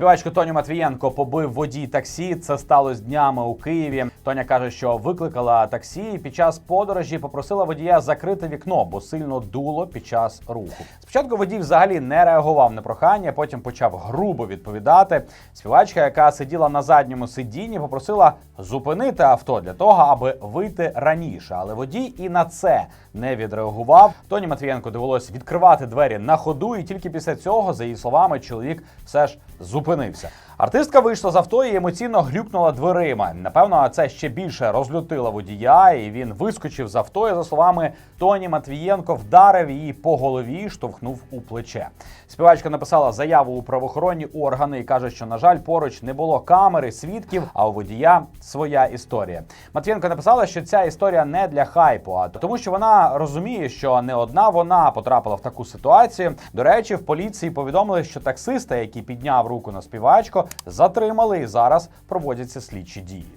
Співачку Тоню Матвієнко побив водій таксі. Це сталося днями у Києві. Тоня каже, що викликала таксі і під час подорожі попросила водія закрити вікно, бо сильно дуло під час руху. Спочатку водій взагалі не реагував на прохання, потім почав грубо відповідати. Співачка, яка сиділа на задньому сидінні, попросила зупинити авто для того, аби вийти раніше. Але водій і на це не відреагував. Тоні Матвієнко довелось відкривати двері на ходу, і тільки після цього, за її словами, чоловік все ж зупинився. Артистка вийшла з авто і емоційно глюкнула дверима. Напевно, це ще більше розлютило водія, і він вискочив з авто. І за словами Тоні Матвієнко, вдарив її по голові, і штовхнув у плече. Співачка написала заяву у правоохоронні органи і каже, що на жаль, поруч не було камери, свідків, а у водія своя історія. Матвієнко написала, що ця історія не для хайпу, а тому, що вона розуміє, що не одна вона потрапила в таку ситуацію. До речі, в поліції повідомили, що таксиста, який підняв руку на співачку, затримали і зараз проводяться слідчі дії.